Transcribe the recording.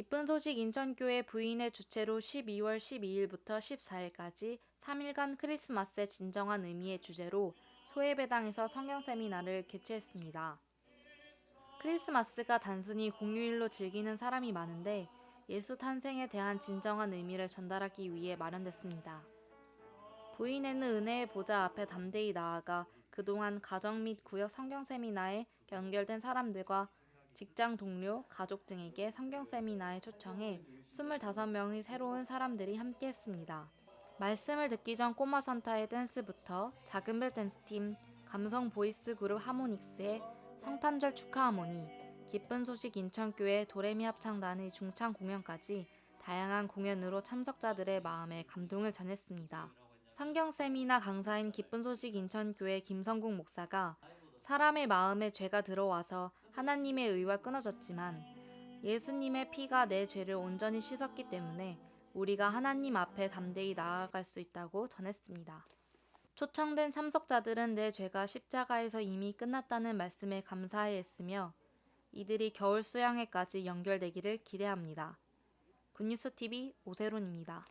기쁜 소식 인천교회 부인의 주최로 12월 12일부터 14일까지 3일간 크리스마스의 진정한 의미의 주제로 소예배당에서 성경 세미나를 개최했습니다. 크리스마스가 단순히 공휴일로 즐기는 사람이 많은데 예수 탄생에 대한 진정한 의미를 전달하기 위해 마련됐습니다. 부인에는 은혜의 보좌 앞에 담대히 나아가 그동안 가정 및 구역 성경 세미나에 연결된 사람들과 직장 동료, 가족 등에게 성경 세미나에 초청해 25명의 새로운 사람들이 함께 했습니다. 말씀을 듣기 전 꼬마 산타의 댄스부터 작은 별 댄스팀, 감성 보이스 그룹 하모닉스의 성탄절 축하 하모니, 기쁜 소식 인천교회 도레미 합창단의 중창 공연까지 다양한 공연으로 참석자들의 마음에 감동을 전했습니다. 성경 세미나 강사인 기쁜 소식 인천교회 김성국 목사가 사람의 마음에 죄가 들어와서 하나님의 의와 끊어졌지만 예수님의 피가 내 죄를 온전히 씻었기 때문에 우리가 하나님 앞에 담대히 나아갈 수 있다고 전했습니다. 초청된 참석자들은 내 죄가 십자가에서 이미 끝났다는 말씀에 감사해 했으며 이들이 겨울 수양회까지 연결되기를 기대합니다. 굿뉴스 TV 오세론입니다.